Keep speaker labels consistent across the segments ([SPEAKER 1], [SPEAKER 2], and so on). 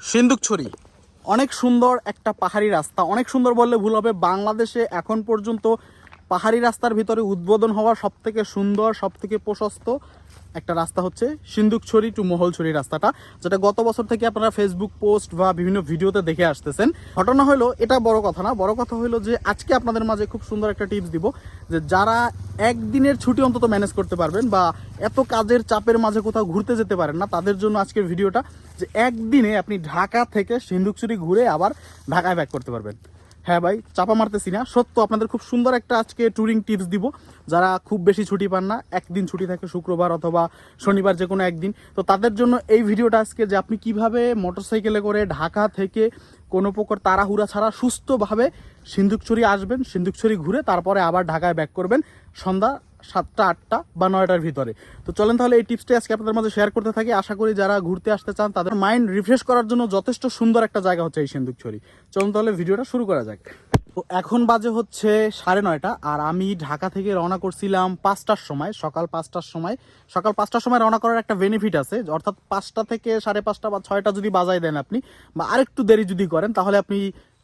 [SPEAKER 1] সিন্দুকছড়ি অনেক সুন্দর একটা পাহাড়ি রাস্তা। অনেক সুন্দর বললে ভুল হবে। বাংলাদেশে এখন পর্যন্ত পাহাড়ি রাস্তার ভিতরে উদ্বোধন হওয়া সবথেকে সুন্দর, সবথেকে প্রশস্ত একটা রাস্তা হচ্ছে সিন্দুকছড়ি টু মহলছড়ি রাস্তাটা, যেটা গত বছর থেকে আপনারা ফেসবুক পোস্ট বা বিভিন্ন ভিডিওতে দেখে আসতেছেন। ঘটনা হলো, এটা বড় কথা না, বড় কথা হলো যে আজকে আপনাদের মাঝে খুব সুন্দর একটা টিপস দিব, যে যারা একদিনের ছুটি অন্তত ম্যানেজ করতে পারবেন বা এত কাজের চাপের মাঝে কোথাও ঘুরতে যেতে পারেন না, তাদের জন্য আজকের ভিডিওটা যে একদিনে আপনি ঢাকা থেকে সিন্ধুকচুরি ঘুরে আবার ঢাকায় ব্যাক করতে পারবেন। হ্যাঁ ভাই, চাপা মারতেছি না। সত্য, আপনাদের খুব সুন্দর একটা আজকে ট্যুরিং টিপস দিব। যারা খুব বেশি ছুটি পান না, একদিন ছুটি থাকে শুক্রবার অথবা শনিবার যে কোনো একদিন। তো তাদের জন্য এই ভিডিওটা আজকে যে আপনি কীভাবে মোটরসাইকেলে করে ঢাকা থেকে কোনো প্রকার তাড়াহুড়া ছাড়া সুস্থভাবে সিন্ধুকছড়ি আসবেন, সিন্ধুকছড়ি ঘুরে তারপরে আবার ঢাকায় ব্যাক করবেন। সন্ধ্যা সাতটা, আটটা বা নয়টার ভিতরে। তো চলেন তাহলে এই টিপসটা আজকে আপনাদের মাঝে শেয়ার করতে থাকি। আশা করি যারা ঘুরতে আসতে চান, তাদের মাইন্ড রিফ্রেশ করার জন্য যথেষ্ট সুন্দর একটা জায়গা হচ্ছে এই সিন্ধুকছড়ি চলুন তাহলে ভিডিওটা শুরু করা যাক। তো এখন বাজে হচ্ছে সাড়ে নয়টা, আর আমি ঢাকা থেকে রওনা করছিলাম পাঁচটার সময়, সকাল পাঁচটার সময়। সকাল পাঁচটার সময় রওনা করার একটা বেনিফিট আছে, অর্থাৎ পাঁচটা থেকে সাড়ে পাঁচটা বা ছয়টা যদি বাজায় দেন আপনি, বা আরেকটু দেরি যদি করেন, তাহলে আপনি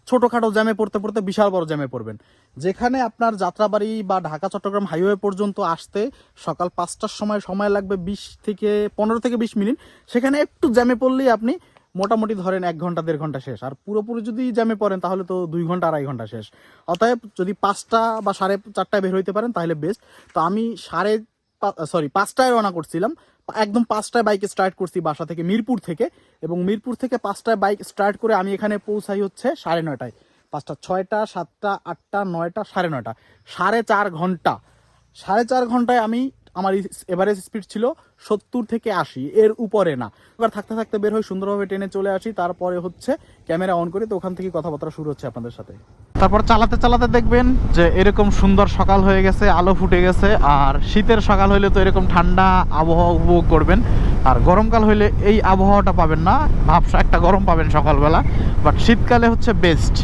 [SPEAKER 1] ছোটোখাটো জ্যামে পড়তে পড়তে বিশাল বড় জ্যামে পড়বেন। যেখানে আপনার যাত্রাবাড়ি বা ঢাকা, চট্টগ্রাম হাইওয়ে পর্যন্ত আসতে সকাল পাঁচটার সময় সময় লাগবে বিশ থেকে পনেরো থেকে বিশ মিনিট। সেখানে একটু জ্যামে পড়লেই আপনি মোটামুটি ধরেন এক ঘণ্টা, দেড় ঘণ্টা শেষ। আর পুরোপুরি যদি জ্যামে পড়েন তাহলে তো দুই ঘণ্টা, আড়াই ঘণ্টা শেষ। অতএব যদি পাঁচটা বা সাড়ে চারটায় বের হইতে পারেন তাহলে বেস্ট তো আমি সাড়ে সরি পাঁচটায় রওনা করছিলাম। একদম পাঁচটায় বাইকে স্টার্ট করছি বাসা থেকে মিরপুর থেকে এবং মিরপুর থেকে পাঁচটায় বাইক স্টার্ট করে আমি এখানে পৌঁছাই হচ্ছে সাড়ে নয়টায়। পাঁচটা ছয়টা, সাতটা, আটটা, নয়টা, সাড়ে নয়টা। সাড়ে চার ঘণ্টা। সাড়ে চার ঘন্টায় আমি আমার এভারেজ স্পিড ছিল সত্তর থেকে আশি, এর উপরে না। এবার থাকতে থাকতে বের হয়ে সুন্দরভাবে ট্রেনে চলে আসি, তারপরে হচ্ছে ক্যামেরা অন করি তো ওখান থেকে কথাবার্তা শুরু হচ্ছে আপনাদের সাথে। তারপর চালাতে চালাতে দেখবেন যে এরকম সুন্দর সকাল হয়ে গেছে, আলো ফুটে গেছে, আর শীতের সকাল হইলে তো এরকম ঠান্ডা আবহাওয়া উপভোগ করবেন। আর গরমকাল হইলে এই আবহাওয়াটা পাবেন না, ভাবসা একটা গরম পাবেন সকালবেলা বাট শীতকালে হচ্ছে বেস্ট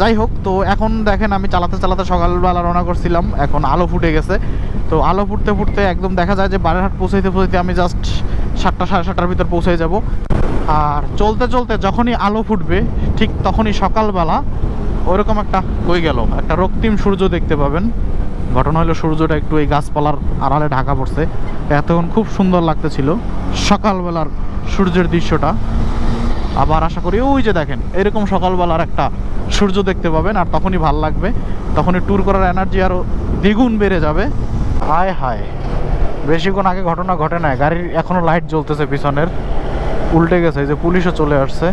[SPEAKER 1] যাই হোক, তো এখন দেখেন আমি চালাতে চালাতে সকালবেলা রওনা করছিলাম, এখন আলো ফুটে গেছে। তো আলো ফুটতে ফুটতে একদম দেখা যায় যে বারেরহাট পৌঁছাইতে পৌঁছাইতে আমি জাস্ট সাতটা, সাড়ে সাতটার ভিতর পৌঁছে যাব। আর চলতে চলতে যখনই আলো ফুটবে, ঠিক তখনই সকালবেলা ওইরকম একটা কই গেল। একটা রক্তিম সূর্য দেখতে পাবেন। ঘটনা হলো সূর্যটা একটু এই গাছপালার আড়ালে ঢাকা পড়ছে। এতক্ষণ খুব সুন্দর লাগতেছিল সকালবেলার সূর্যের দৃশ্যটা। আবার আশা করি ওই যে দেখেন, এরকম সকালবেলার একটা সূর্য দেখতে পাবেন আর তখনই ভালো লাগবে। তখনই ট্যুর করার এনার্জি আরও দ্বিগুণ বেড়ে যাবে। হায় হায়, বেশিক্ষণ আগে ঘটনা ঘটে নাই। গাড়ির এখনও লাইট জ্বলতেছে পিছনের। উল্টে গেছে যে পুলিশও চলে আসছে।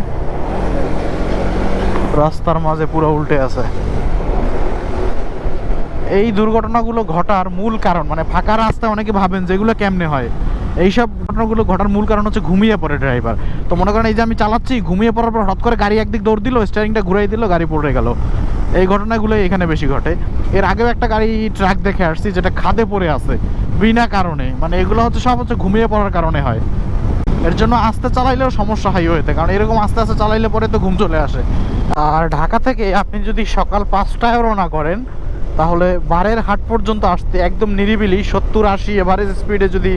[SPEAKER 1] রাস্তার মাঝে পুরো উল্টে আছে। এই দুর্ঘটনাগুলো ঘটার মূল কারণ মানে ফাঁকা রাস্তায় অনেকে ভাবেন যেগুলো কেমনে হয়। এইসব ঘটনাগুলো ঘটার মূল কারণ হচ্ছে ঘুমিয়ে পড়ে ড্রাইভার তো মনে করেন এই যে আমি চালাচ্ছি, ঘুমিয়ে পড়ার পর হঠাৎ করে গাড়ি একদিক দৌড় দিল স্টারিংটা ঘুরাই দিল, গাড়ি পড়ে গেল। এই ঘটনাগুলোই এখানে বেশি ঘটে। এর আগেও একটা গাড়ি ট্রাক দেখে আসছি, যেটা খাদে পড়ে আছে, বিনা কারণে। মানে এগুলো হচ্ছে সব হচ্ছে ঘুমিয়ে পড়ার কারণে হয়। এর জন্য আস্তে চালাইলেও সমস্যা হাই হাইওয়েতে কারণ এরকম আস্তে আস্তে চালাইলে পরে তো ঘুম চলে আসে। আর ঢাকা থেকে আপনি যদি সকাল পাঁচটায় রওনা করেন, তাহলে বারের হাট পর্যন্ত আসতে একদম নিরিবিলি সত্তর আশি এভারেজ স্পিডে যদি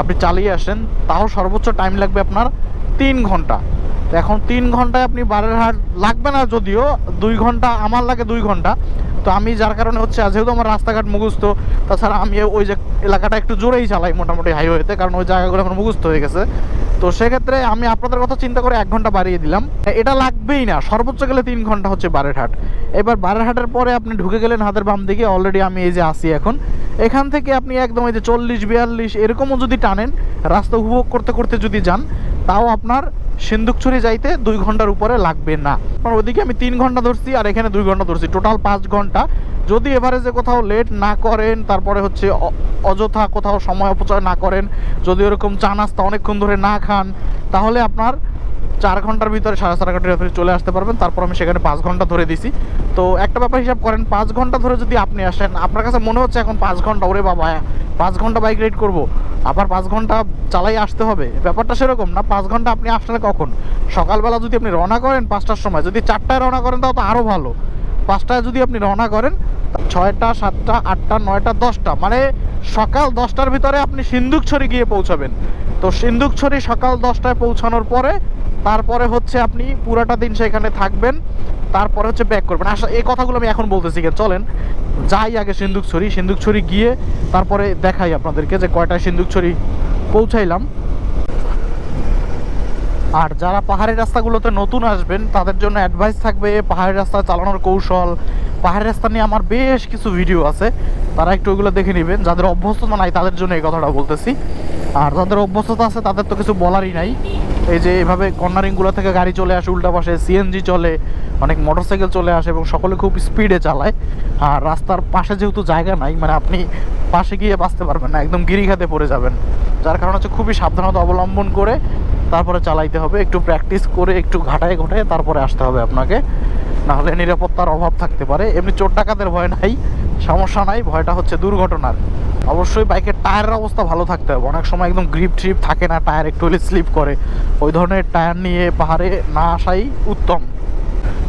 [SPEAKER 1] আপনি চালিয়ে আসেন, তাও সর্বোচ্চ টাইম লাগবে আপনার তিন ঘণ্টা। এখন তিন ঘন্টায় আপনি বারের হাট লাগবে না যদিও, দুই ঘণ্টা আমার লাগে দুই ঘণ্টা। তো আমি যার কারণে হচ্ছে যেহেতু আমার রাস্তাঘাট মুখস্থ, তাছাড়া আমি ওই যে এলাকাটা একটু জোরেই চালাই মোটামুটি হাইওয়েতে কারণ ওই জায়গাগুলো এখন মুখস্থ হয়ে গেছে। তো সেক্ষেত্রে আমি আপনাদের কথা চিন্তা করে এক ঘণ্টা বাড়িয়ে দিলাম। এটা লাগবেই না, সর্বোচ্চ গেলে তিন ঘণ্টা হচ্ছে বারেরহাট। এবার বারেরহাটের পরে আপনি ঢুকে গেলেন হাতের বাম দিকে অলরেডি আমি এই যে আসি এখন। এখান থেকে আপনি একদম এই যে চল্লিশ, বিয়াল্লিশ, এরকমও যদি টানেন, রাস্তা উপভোগ করতে করতে যদি যান তাও আপনার সিন্ধুকচুরি যাইতে দুই ঘণ্টার উপরে লাগবে না। আপনার ওদিকে আমি তিন ঘণ্টা ধরছি আর এখানে দুই ঘণ্টা ধরছি। টোটাল পাঁচ ঘণ্টা। যদি এভারেজে কোথাও লেট না করেন, তারপরে হচ্ছে অযথা কোথাও সময় অপচয় না করেন, যদি ওরকম চা নাস্তা অনেকক্ষণ ধরে না খান, তাহলে আপনার চার ঘণ্টার ভিতরে সাড়ে চার ঘণ্টার ভিতরে চলে আসতে পারবেন। তারপর আমি সেখানে পাঁচ ঘণ্টা ধরে দিছি। তো একটা ব্যাপার হিসাব করেন, পাঁচ ঘণ্টা ধরে যদি আপনি আসেন, আপনার কাছে মনে হচ্ছে এখন পাঁচ ঘণ্টা, ওরে বাবা পাঁচ ঘণ্টা বাইক রাইড করব। আবার পাঁচ ঘণ্টা চালাই আসতে হবে। ব্যাপারটা সেরকম না, পাঁচ ঘণ্টা আপনি আসলে কখন? সকালবেলা যদি আপনি রওনা করেন পাঁচটার সময়, যদি চারটায় রওনা করেন তাও তো আরও ভালো। পাঁচটায় যদি আপনি রওনা করেন, ছয়টা, সাতটা, আটটা, নয়টা, দশটা মানে সকাল দশটার ভিতরে আপনি সিন্দুকছড়ি গিয়ে পৌঁছাবেন। তো সিন্দুকছড়ি সকাল দশটায় পৌঁছানোর পরে তারপরে হচ্ছে আপনি পুরাটা দিন সেখানে থাকবেন, তারপরে হচ্ছে ব্যাক করবেন। আসলে এই কথাগুলো আমি এখন বলতেছি কেন চলেন। যাই আগে সিন্দুকছড়ি সিন্দুকছড়ি গিয়ে তারপরে দেখাই আপনাদেরকে যে কয়টা সিন্দুকছড়ি পৌঁছাইলাম। আর যারা পাহাড়ি রাস্তাগুলোতে নতুন আসবেন, তাদের জন্য অ্যাডভাইস থাকবে পাহাড়ি রাস্তা চালানোর কৌশল। পাহাড়ি রাস্তা নিয়ে আমার বেশ কিছু ভিডিও আছে, তারা একটু ওইগুলো দেখে নেবেন। যাদের অভ্যস্ততা নাই, তাদের জন্য এই কথাটা বলতেছি। আর যাদের অভ্যস্ততা আছে, তাদের তো কিছু বলারই নাই। এই যে এভাবে কর্নারিংগুলো থেকে গাড়ি চলে আসে, উল্টা পাশে সিএনজি চলে, অনেক মোটরসাইকেল চলে আসে এবং সকলে খুব স্পিডে চালায়। আর রাস্তার পাশে যেহেতু জায়গা নাই মানে আপনি পাশে গিয়ে বাঁচতে পারবেন না, একদম গিরিখাতে পড়ে যাবেন। যার কারণ হচ্ছে খুবই সাবধানতা অবলম্বন করে তারপরে চালাইতে হবে, একটু প্র্যাকটিস করে, একটু ঘাটায় ঘটায় তারপরে আসতে হবে আপনাকে। নাহলে নিরাপত্তার অভাব থাকতে পারে। এমনি চোর ডাকাতের ভয় নাই। সমস্যা নাই, ভয়টা হচ্ছে দুর্ঘটনার। অবশ্যই বাইকের টায়ারের অবস্থা ভালো থাকতে হবে। অনেক সময় একদম গ্রিপ ট্রিপ থাকে না, টায়ার একটু হলে স্লিপ করে। ওই ধরনের টায়ার নিয়ে পাহাড়ে না আসাই উত্তম।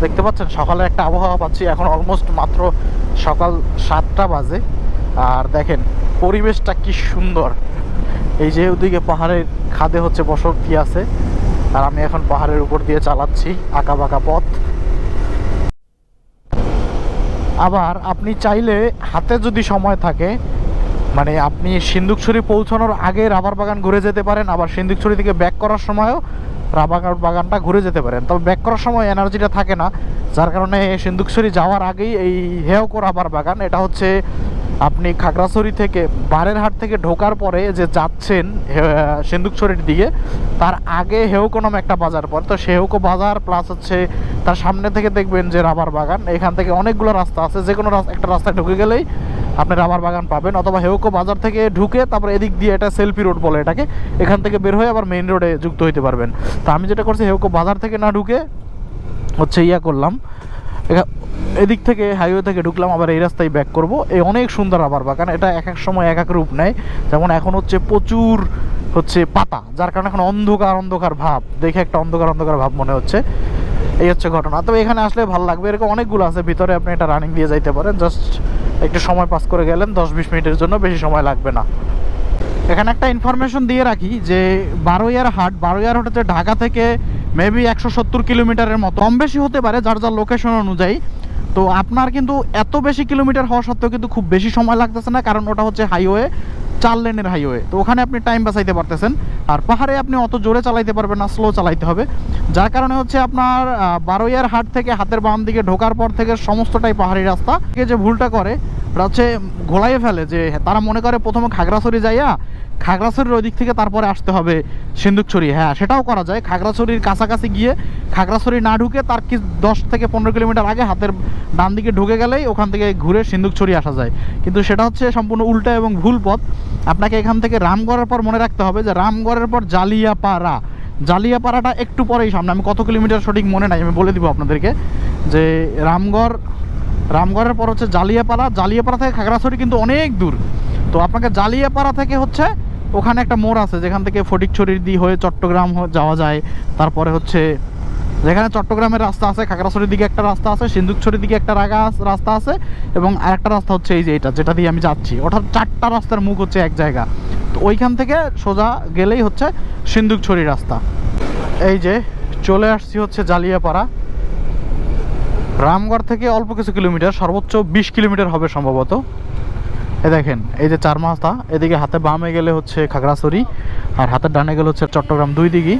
[SPEAKER 1] দেখতে পাচ্ছেন, সকালে একটা আবহাওয়া পাচ্ছি, এখন অলমোস্ট মাত্র সকাল সাতটা বাজে। আর দেখেন, পরিবেশটা কি সুন্দর। এই যে ওদিকে পাহাড়ের খাদে হচ্ছে বসতি আছে, আর আমি এখন পাহাড়ের উপর দিয়ে চালাচ্ছি, আঁকা বাঁকা পথ। আবার আপনি চাইলে হাতে যদি সময় থাকে মানে আপনি সিন্দুকছড়ি পৌঁছানোর আগে রাবার বাগান ঘুরে যেতে পারেন, আবার সিন্দুকছড়ি থেকে ব্যাক করার সময়ও রাবার বাগানটা ঘুরে যেতে পারেন। তবে ব্যাক করার সময় এনার্জিটা থাকে না, যার কারণে সিন্দুকছড়ি যাওয়ার আগেই এই হেয়কো রাবার বাগান, এটা হচ্ছে আপনি খাগড়াছড়ি থেকে বারের হাট থেকে ঢোকার পরে যে যাচ্ছেন সিন্দুকছড়ির দিকে, তার আগে হেউকো নামে একটা বাজার পর তো সে হেউকো বাজার প্লাস হচ্ছে তার সামনে থেকে দেখবেন যে রাবার বাগান। এখান থেকে অনেকগুলো রাস্তা আছে, যে কোনো একটা রাস্তায় ঢুকে গেলেই আপনি রাবার বাগান পাবেন। অথবা হেউকো বাজার থেকে ঢুকে তারপর এদিক দিয়ে এটা সেলফি রোড বলে এটাকে, এখান থেকে বের হয়ে আবার মেইন রোডে যুক্ত হইতে পারবেন। তো আমি যেটা করছি, হেউকো বাজার থেকে না ঢুকে হচ্ছে ইয়া করলাম। এদিক থেকে হাইওয়ে থেকে ঢুকলাম, আবার এই রাস্তায় ব্যাক করব। এই অনেক সুন্দর আবার বাগান, এটা এক এক সময় এক এক রূপ নেয়। যেমন এখন হচ্ছে প্রচুর হচ্ছে পাতা, যার কারণে এখন অন্ধকার অন্ধকার ভাব। দেখে একটা অন্ধকার অন্ধকার ভাব মনে হচ্ছে। এই হচ্ছে ঘটনা। তবে এখানে আসলে ভালো লাগবে, এরকম অনেকগুলো আছে, ভিতরে আপনি এটা রানিং দিয়ে যাইতে পারেন। জাস্ট একটু সময় পাস করে গেলেন, দশ বিশ মিনিটের জন্য বেশি সময় লাগবে না। এখানে একটা ইনফরমেশন দিয়ে রাখি যে বারোয়ার হাট বারোয়ার হাট হচ্ছে ঢাকা থেকে মেবি একশো সত্তর কিলোমিটারের মতো। কম বেশি হতে পারে, যার যার লোকেশন অনুযায়ী। তো আপনার কিন্তু এত বেশি কিলোমিটার হওয়া সত্ত্বেও কিন্তু খুব বেশি সময় লাগতেছে না, কারণ ওটা হচ্ছে হাইওয়ে, চার লেনের হাইওয়ে। তো ওখানে আপনি টাইম বাঁচাইতে পারতেছেন। আর পাহাড়ে আপনি অত জোরে চালাইতে পারবেন না স্লো চালাইতে হবে। যার কারণে হচ্ছে আপনার বারোয়ার হাট থেকে হাতের বাম দিকে ঢোকার পর থেকে সমস্তটাই পাহাড়ি রাস্তা। যে ভুলটা করে, ওটা হচ্ছে ঘোলাইয়ে ফেলে যে তারা মনে করে প্রথমে খাগড়াছড়ি যাইয়া খাগড়াছড়ির ওই দিক থেকে তারপরে আসতে হবে সিন্দুকছড়ি হ্যাঁ সেটাও করা যায়। খাগড়াছড়ির কাছাকাছি গিয়ে খাগড়াছড়ি না ঢুকে তার কি দশ থেকে পনেরো কিলোমিটার আগে হাতের ডান দিকে ঢুকে গেলেই ওখান থেকে ঘুরে সিন্দুকছড়ি আসা যায়। কিন্তু সেটা হচ্ছে সম্পূর্ণ উল্টা এবং ভুল পথ। আপনাকে এখান থেকে রামগড়ের পর মনে রাখতে হবে যে রামগড়ের পর জালিয়াপাড়া। জালিয়াপাড়াটা একটু পরেই সামনে। আমি কত কিলোমিটার সঠিক মনে নাই, আমি বলে দিব আপনাদেরকে যে রামগড়, রামগড়ের পর হচ্ছে জালিয়াপাড়া। জালিয়াপাড়া থেকে খাগড়াছড়ি কিন্তু অনেক দূর। তো আপনাকে জালিয়াপাড়া থেকে হচ্ছে ওখানে একটা মোড় আছে, যেখান থেকে ফটিকছড়ির দি হয়ে চট্টগ্রাম যাওয়া যায়। তারপরে হচ্ছে যেখানে চট্টগ্রামের রাস্তা আছে, খাগড়াছড়ির দিকে একটা রাস্তা আছে, সিন্ধুকছড়ির দিকে একটা রাগা রাস্তা আছে এবং আরেকটা রাস্তা হচ্ছে এই যে এটা, যেটা দিয়ে আমি যাচ্ছি। অর্থাৎ চারটা রাস্তার মুখ হচ্ছে এক জায়গা। তো ওইখান থেকে সোজা গেলেই হচ্ছে সিন্দুকছড়ি রাস্তা। এই যে চলে আসছি হচ্ছে জালিয়াপাড়া। রামগড় থেকে অল্প কিছু কিলোমিটার, সর্বোচ্চ বিশ কিলোমিটার হবে সম্ভবত। এ দেখেন, এই যে চার মাসটা এদিকে হাতে বামে গেলে হচ্ছে খাগড়াছড়ি, আর হাতের ডানে গেলে হচ্ছে চট্টগ্রাম দুই দিঘি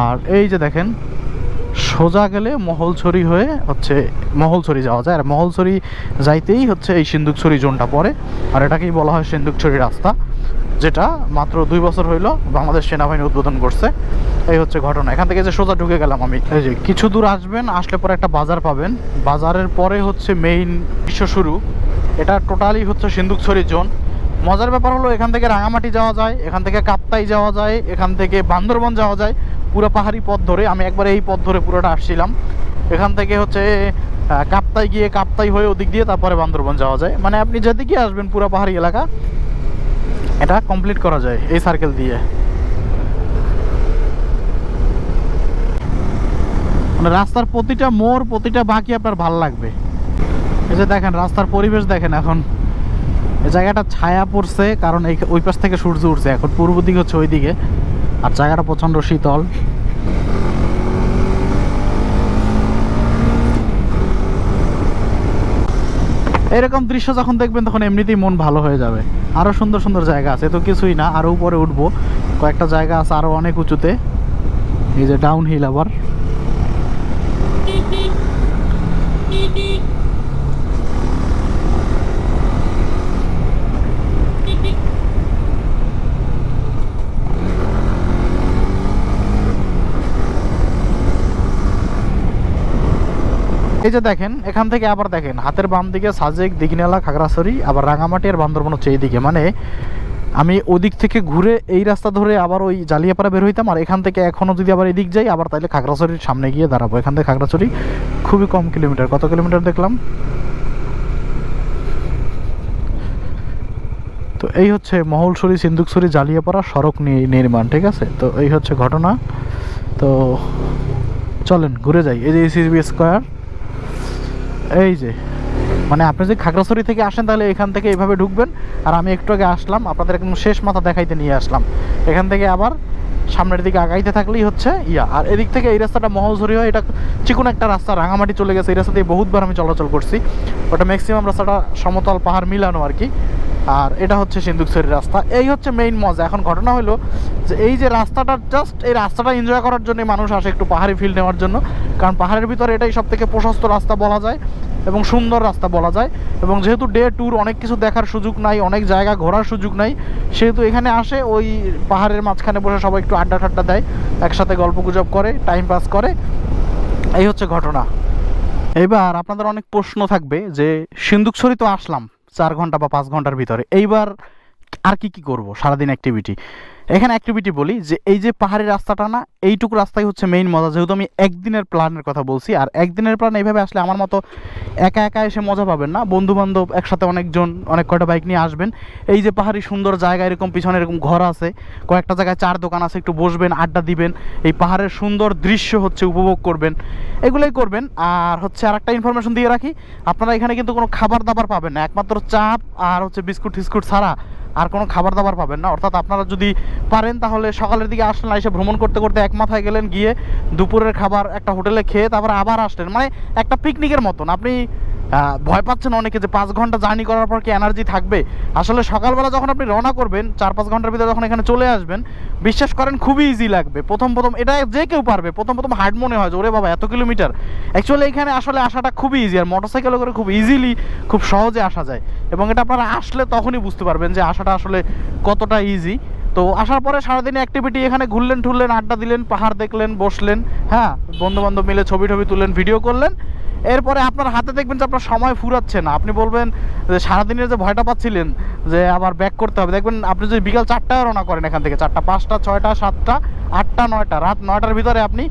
[SPEAKER 1] আর এই যে দেখেন, সোজা গেলে মহলছড়ি হয়ে হচ্ছে মহলছড়ি যাওয়া যায়, আর মহলছড়ি যাইতেই হচ্ছে এই সিন্দুকছড়ি জোনটা পড়ে, আর এটাকেই বলা হয় সিন্দুকছড়ি রাস্তা। যেটা মাত্র দুই বছর হইল বাংলাদেশ সেনাবাহিনী উদ্বোধন করছে। এই হচ্ছে ঘটনা। এখান থেকে যে সোজা ঢুকে গেলাম আমি। এই যে, কিছু দূর আসবেন, আসলে পরে একটা বাজার পাবেন। বাজারের পরে হচ্ছে মেইন বিশ্ব শুরু। এটা টোটালি হচ্ছে সিন্দুকছড়ি জোন। মজার ব্যাপার হলো এখান থেকে রাঙামাটি যাওয়া যায়, এখান থেকে কাপ্তাই যাওয়া যায়, এখান থেকে বান্দরবন যাওয়া যায়। পুরো পাহাড়ি পথ ধরে আমি একবার এই পথ ধরে পুরোটা আসছিলাম। এখান থেকে হচ্ছে কাপ্তাই গিয়ে কাপ্তাই হয়ে ওদিক দিয়ে তারপরে বান্দরবন যাওয়া যায়। মানে আপনি যেদিকে আসবেন পুরো পাহাড়ি এলাকা এটা কমপ্লিট করা যায়, এই সার্কেল দিয়ে। মানে রাস্তার প্রতিটা মোর প্রতিটা বাকি আপনার ভালো লাগবে। এই যে দেখেন, রাস্তার পরিবেশ দেখেন এখন। এই জায়গাটা ছায়া পড়ছে, কারণ এই ওই পাশ থেকে সূর্য উঠছে, এখন পূর্ব দিকে হচ্ছে ওই দিকে আর জায়গাটা প্রচণ্ড শীতল। এরকম দৃশ্য যখন দেখবেন, তখন এমনিতেই মন ভালো হয়ে যাবে। আরও সুন্দর সুন্দর জায়গা আছে, তো কিছুই না। আরও উপরে উঠবো। কয়েকটা জায়গা আছে আরও অনেক উঁচুতে। এই যে ডাউন হিল আবার এই যে দেখেন, এখান থেকে আবার দেখেন, হাতের বাম দিকে সাজেক, দিঘিনালা, খাগড়াছড়ি, আবার রাঙামাটি আর বান্দরবন হচ্ছে এইদিকে। মানে আমি ওদিক থেকে ঘুরে এই রাস্তা ধরে আবার ওই জালিয়াপাড়া বের হইতাম, আর এখান থেকে এখনও যদি আবার এদিক যাই, আবার তাহলে খাগড়াছড়ির সামনে গিয়ে দাঁড়াবো। এখান থেকে খাগড়াছড়ি খুবই কম কিলোমিটার। কত কিলোমিটার দেখলাম? তো এই হচ্ছে মহলছড়ি সিন্দুকছড়ি জালিয়াপাড়া সড়ক নির্মাণ, ঠিক আছে? তো এই হচ্ছে ঘটনা। তো চলেন, ঘুরে যাই। এই যে সিসবি স্কোয়ার এই যে মানে আপনি যদি খাগড়াছড়ি থেকে আসেন তাহলে এখান থেকে এইভাবে ঢুকবেন। আর আমি একটু আগে আসলাম, আপনাদের একদম শেষ মাথা দেখাইতে নিয়ে আসলাম। এখান থেকে আবার সামনের দিকে আগাইতে থাকলেই হচ্ছে ইয়া। আর এদিক থেকে এই রাস্তাটা মহলঝুরি হয়, এটা চিকুন একটা রাস্তা, রাঙামাটি চলে গেছে। এই রাস্তা দিয়ে বহুতবার আমি চলাচল করছি। ওটা ম্যাক্সিমাম রাস্তাটা সমতল পাহাড় মিলানো আর কি। আর এটা হচ্ছে সিন্দুকছড়ির রাস্তা। এই হচ্ছে মেইন মজা। এখন ঘটনা হলো যে এই যে রাস্তাটা জাস্ট এই রাস্তাটা এনজয় করার জন্য মানুষ আসে একটু পাহাড়ি ফিল নেওয়ার জন্য। কারণ পাহাড়ের ভিতরে এটাই সব থেকে প্রশস্ত রাস্তা বলা যায় এবং সুন্দর রাস্তা বলা যায়। এবং যেহেতু ডে ট্যুর অনেক কিছু দেখার সুযোগ নাই, অনেক জায়গা ঘোরার সুযোগ নাই, সেহেতু এখানে আসে ওই পাহাড়ের মাঝখানে বসে সবাই একটু আড্ডা ঠাড্ডা দেয়, একসাথে গল্প গুজব করে টাইম পাস করে। এই হচ্ছে ঘটনা। এবার আপনাদের অনেক প্রশ্ন থাকবে যে সিন্দুকছড়ি তো আসলাম। চার ঘণ্টা বা পাঁচ ঘণ্টার ভিতরে। এইবার আর কি কি করব? সারাদিন অ্যাক্টিভিটি এখানে অ্যাক্টিভিটি বলি যে এই যে পাহাড়ি রাস্তাটা না, এইটুকু রাস্তাই হচ্ছে মেইন মজা। যেহেতু আমি একদিনের প্ল্যানের কথা বলছি, আর একদিনের প্ল্যান এইভাবে আসলে আমার মতো একা একা এসে মজা পাবেন না। বন্ধু বান্ধব একসাথে অনেকজন, অনেক কয়টা বাইক নিয়ে আসবেন। এই যে পাহাড়ি সুন্দর জায়গা, এরকম পিছনে এরকম ঘর আছে, কয়েকটা জায়গায় চার দোকান আছে, একটু বসবেন, আড্ডা দিবেন। এই পাহাড়ের সুন্দর দৃশ্য হচ্ছে উপভোগ করবেন, এগুলোই করবেন। আর হচ্ছে আর একটা ইনফরমেশন দিয়ে রাখি, আপনারা এখানে কিন্তু কোনো খাবার দাবার পাবেন না। একমাত্র চাপ আর হচ্ছে বিস্কুট টিস্কুট ছাড়া আর কোনো খাবার দাবার পাবেন না। অর্থাৎ আপনারা যদি পারেন তাহলে সকালের দিকে আসলেন, এসে ভ্রমণ করতে করতে এক মাথায় গেলেন, গিয়ে দুপুরের খাবার একটা হোটেলে খেয়ে তারপরে আবার আসলেন। মানে একটা পিকনিকের মতন। আপনি ভয় পাচ্ছেন অনেকে যে পাঁচ ঘণ্টা জার্নি করার পর কি এনার্জি থাকবে? আসলে সকালবেলা যখন আপনি রওনা করবেন, চার পাঁচ ঘণ্টার ভিতরে যখন এখানে চলে আসবেন, বিশ্বাস করেন খুবই ইজি লাগবে। প্রথম প্রথম এটা যে কেউ পারবে, প্রথম প্রথম হার্ড মনে হয় যে, ওরে বাবা, এত কিলোমিটার অ্যাকচুয়ালি এখানে আসলে আসাটা খুবই ইজি আর মোটরসাইকেলে করে খুব ইজিলি খুব সহজে আসা যায়। এবং এটা আপনারা আসলে তখনই বুঝতে পারবেন যে আসাটা আসলে কতটা ইজি তো আসার পরে সারাদিনে অ্যাক্টিভিটি এখানে ঘুরলেন, ঠুরলেন, আড্ডা দিলেন, পাহাড় দেখলেন, বসলেন হ্যাঁ বন্ধু বান্ধব মিলে ছবি টবি তুললেন ভিডিও করলেন। এরপরে আপনার হাতে দেখবেন যে আপনার সময় ফুরাচ্ছে না। আপনি বলবেন যে সারাদিনের যে ভয়টা পাচ্ছিলেন, যে আবার ব্যাক করতে হবে। দেখবেন আপনি যদি বিকাল চারটায় রওনা করেন এখান থেকে, চারটা, পাঁচটা, ছয়টা, সাতটা, আটটা, নয়টা, রাত নয়টার ভিতরে আপনি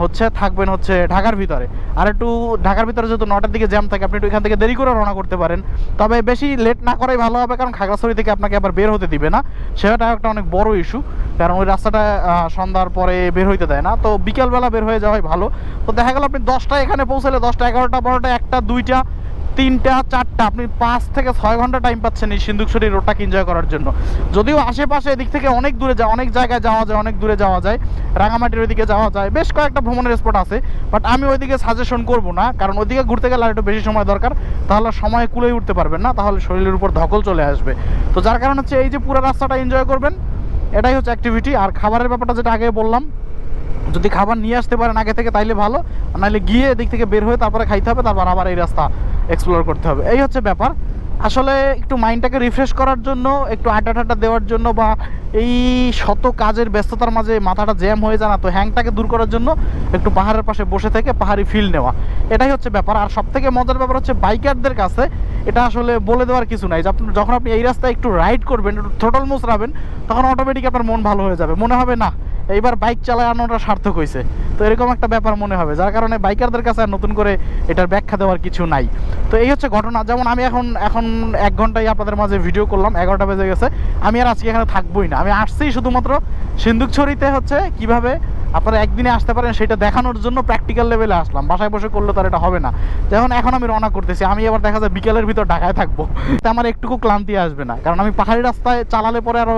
[SPEAKER 1] হচ্ছে থাকবেন হচ্ছে ঢাকার ভিতরে। আর একটু ঢাকার ভিতরে যেহেতু নটার দিকে জ্যাম থাকে, আপনি একটু এখান থেকে দেরি করে রওনা করতে পারেন। তবে বেশি লেট না করাই ভালো হবে, কারণ খাগড়াছড়ি থেকে আপনাকে আবার বের হতে দিবে না। সেটা একটা অনেক বড় ইস্যু কারণ ওই রাস্তাটা সন্ধ্যার পরে বের হইতে দেয় না। তো বিকেলবেলা বের হয়ে যাওয়াই ভালো। তো দেখা গেল আপনি দশটা এখানে পৌঁছালে দশটা এগারোটা, বারোটা, একটা, দুইটা তিনটা, চারটা, আপনি পাঁচ থেকে ছয় ঘণ্টা টাইম পাচ্ছেন এই সিন্ধুকছড়ি রোডটাকে এনজয় করার জন্য। যদিও আশেপাশে এদিক থেকে অনেক দূরে যায় অনেক জায়গায় যাওয়া যায়, অনেক দূরে যাওয়া যায়, রাঙামাটির ওইদিকে যাওয়া যায়, বেশ কয়েকটা ভ্রমণের স্পট আছে বাট আমি ওইদিকে সাজেশন করব না, কারণ ওইদিকে ঘুরতে গেলে আর একটু বেশি সময় দরকার, তাহলে সময় কুলেই উঠতে পারবেন না, তাহলে শরীরের উপর ধকল চলে আসবে। তো যার কারণ হচ্ছে এই যে পুরো রাস্তাটা এনজয় করবেন, এটাই হচ্ছে অ্যাক্টিভিটি আর খাবারের ব্যাপারটা যেটা আগে বললাম যদি খাবার নিয়ে আসতে পারেন আগে থেকে, তাইলে ভালো। নাহলে গিয়ে এদিক থেকে বের হয়ে তারপরে খাইতে হবে, তারপর আবার এই রাস্তা এক্সপ্লোর করতে হবে। এই হচ্ছে ব্যাপার। আসলে একটু মাইন্ডটাকে রিফ্রেশ করার জন্য, একটু আড্ডা টাড্ডা দেওয়ার জন্য বা এই শত কাজের ব্যস্ততার মাঝে মাথাটা জ্যাম হয়ে যায় না, তো হ্যাংটাকে দূর করার জন্য একটু পাহাড়ের পাশে বসে থেকে পাহাড়ি ফিল নেওয়া। এটাই হচ্ছে ব্যাপার। আর সব থেকে মজার ব্যাপার হচ্ছে বাইকারদের কাছে এটা আসলে বলে দেওয়ার কিছু নাই। যখন আপনি এই রাস্তায় একটু রাইড করবেন, একটু থ্রোটল মুচড়াবেন তখন অটোমেটিক আপনার মন ভালো হয়ে যাবে। মনে হবে, না এইবার বাইক চালানোটা সার্থক হয়েছে তো এরকম একটা ব্যাপার মনে হবে, যার কারণে বাইকারদের কাছে আর নতুন করে এটার ব্যাখ্যা দেওয়ার কিছু নাই। তো এই হচ্ছে ঘটনা, যেমন আমি এখন এখন এক ঘন্টায় আপনাদের মাঝে ভিডিও করলাম, এগারোটা বেজে গেছে, আমি আর আজকে এখানে থাকবোই না। আমি আসছি শুধুমাত্র সিন্দুকছড়িতে হচ্ছে কীভাবে আপনারা একদিনে আসতে পারেন, সেটা দেখানোর জন্য প্র্যাকটিক্যাল লেভেলে আসলাম। বাসায় বসে করলে তো আর এটা হবে না। যেমন এখন আমি রওনা করতেছি, আমি এবার দেখা যায় বিকেলের ভিতর ঢাকায় থাকব। তা আমার একটুকু ক্লান্তি আসবে না, কারণ আমি পাহাড়ি রাস্তায় চালালে পরে আরও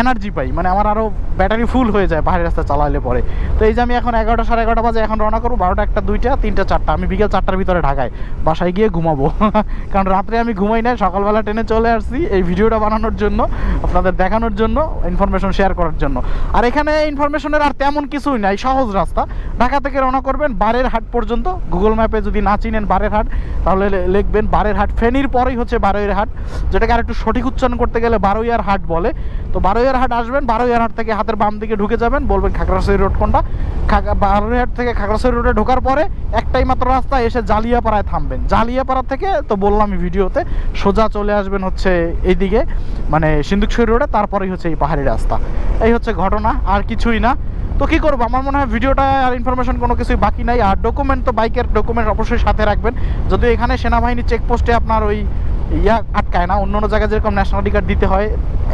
[SPEAKER 1] এনার্জি পাই। মানে আমার আরও ব্যাটারি ফুল হয়ে যায় পাহাড়ি রাস্তা চালাইলে পরে। তো এই যে আমি এখন এগারোটা সাড়ে এগারোটা বাজে এখন রওনা করব, বারোটা একটা, দুইটা, তিনটা, চারটা। আমি বিকেল চারটার ভিতরে ঢাকায়, বাসায় গিয়ে ঘুমাবো। কারণ রাত্রে আমি ঘুমাই না সকালবেলা ট্রেনে চলে আসছি এই ভিডিওটা বানানোর জন্য, আপনাদের দেখানোর জন্য ইনফরমেশন শেয়ার করার জন্য। আর এখানে ইনফরমেশনের আর তেমন কিছুই নাই, সহজ রাস্তা। ঢাকা থেকে রওনা করবেন বারের হাট পর্যন্ত। গুগল ম্যাপে যদি না চিনেন বারের হাট, তাহলে লিখবেন বারের হাট। ফেনীর পরেই হচ্ছে বারোইয়ের হাট, যেটাকে আর একটু সঠিক উচ্চারণ করতে গেলে বারোইয়ার হাট বলে। তো বারোইয়ার হাট আসবেন বারোইয়ার হাট থেকে হাতের বাম দিকে ঢুকে যাবেন, বলবেন খাগড়াছড়ি রোড কোনটা? বারোইয়ার থেকে খাগড়াছড়ি রোডে ঢোকার পরে একটাই মাত্র রাস্তা, এসে জালিয়াপাড়ায় থামবেন। জালিয়াপাড়া থেকে, তো বললাম ভিডিওতে, সোজা চলে আসবেন হচ্ছে এইদিকে মানে সিন্ধুকছড়ি রোডে, তারপরেই হচ্ছে এই পাহাড়ি রাস্তা। এই হচ্ছে ঘটনা, আর কিছুই না। তো কী করব? আমার মনে হয় ভিডিওটা আর ইনফরমেশন কোনো কিছুই বাকি নাই, আর ডকুমেন্ট তো বাইকের ডকুমেন্ট অবশ্যই সাথে রাখবেন। যদি এখানে সেনাবাহিনী চেকপোস্টে আপনার ওই ইয়া আটকায় না অন্য অন্য জায়গায় যেরকম ন্যাশনাল কার্ড দিতে হয়,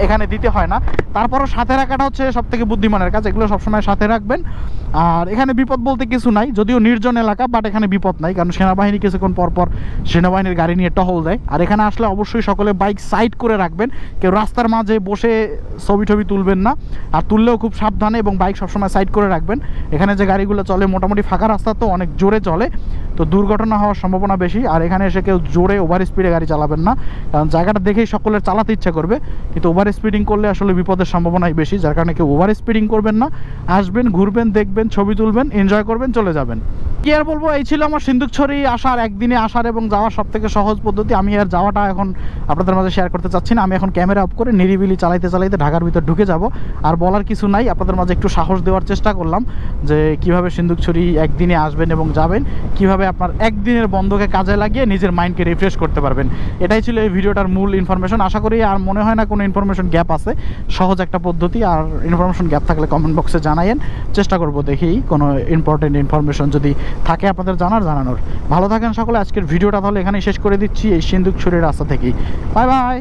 [SPEAKER 1] এখানে দিতে হয় না। তারপরও সাথে রাখাটা হচ্ছে সব থেকে বুদ্ধিমানের কাজ, এগুলো সবসময় সাথে রাখবেন। আর এখানে বিপদ বলতে কিছু নাই, যদিও নির্জন এলাকা বাট এখানে বিপদ নাই, কারণ সেনাবাহিনী কিছুক্ষণ পর পর সেনাবাহিনীর গাড়ি নিয়ে টহল দেয়। আর এখানে আসলে অবশ্যই সকলে বাইক সাইড করে রাখবেন, কেউ রাস্তার মাঝে বসে ছবি টবি তুলবেন না, আর তুললেও খুব সাবধানে এবং বাইক সবসময় সাইড করে রাখবেন। এখানে যে গাড়িগুলো চলে, মোটামুটি ফাঁকা রাস্তা তো অনেক জোরে চলে তো দুর্ঘটনা হওয়ার সম্ভাবনা বেশি। আর এখানে এসে কেউ জোরে ওভার স্পিডে গাড়ি চালাবেন না। কারণ জায়গাটা দেখেই সকলের চালাতে ইচ্ছা করবে। কিন্তু ওভার স্পিডিং করলে আসলে বিপদের সম্ভাবনাই বেশি। যার কারণে কেউ ওভার স্পিডিং করবেন না। আসবেন, ঘুরবেন, দেখবেন, ছবি তুলবেন এনজয় করবেন, চলে যাবেন। কি আর বলব, এই ছিল আমার সিন্ধুকছড়ি আসার একদিনে আসার এবং যাওয়ার সব থেকে সহজ পদ্ধতি। আমি আর যাওয়াটা এখন আপনাদের মাঝে শেয়ার করতে চাচ্ছি না। আমি এখন ক্যামেরা অফ করে নিরিবিলি চালাইতে চালাইতে ঢাকার ভিতর ঢুকে যাব। আর বলার কিছু নাই, আপনাদের মাঝে একটু সাহস দেওয়ার চেষ্টা করলাম যে কীভাবে সিন্ধুকছড়ি একদিনে আসবেন এবং যাবেন, কীভাবে আপনার একদিনের বন্ধকে কাজে লাগিয়ে নিজের মাইন্ডকে রিফ্রেশ করতে পারবেন। এটাই ছিল এই ভিডিওটার মূল ইনফরমেশন আশা করি আর মনে হয় না কোনো ইনফরমেশন গ্যাপ আছে। সহজ একটা পদ্ধতি, আর ইনফরমেশন গ্যাপ থাকলে কমেন্ট বক্সে জানাইন চেষ্টা করব দেখি কোনো ইম্পর্টেন্ট ইনফরমেশন যদি থাকে আপনাদের জানার জানানোর। ভালো থাকেন সকলে, আজকের ভিডিওটা তাহলে এখানেই শেষ করে দিচ্ছি, এই সিন্ধুকছড়ির রাস্তা থেকেই। Bye bye!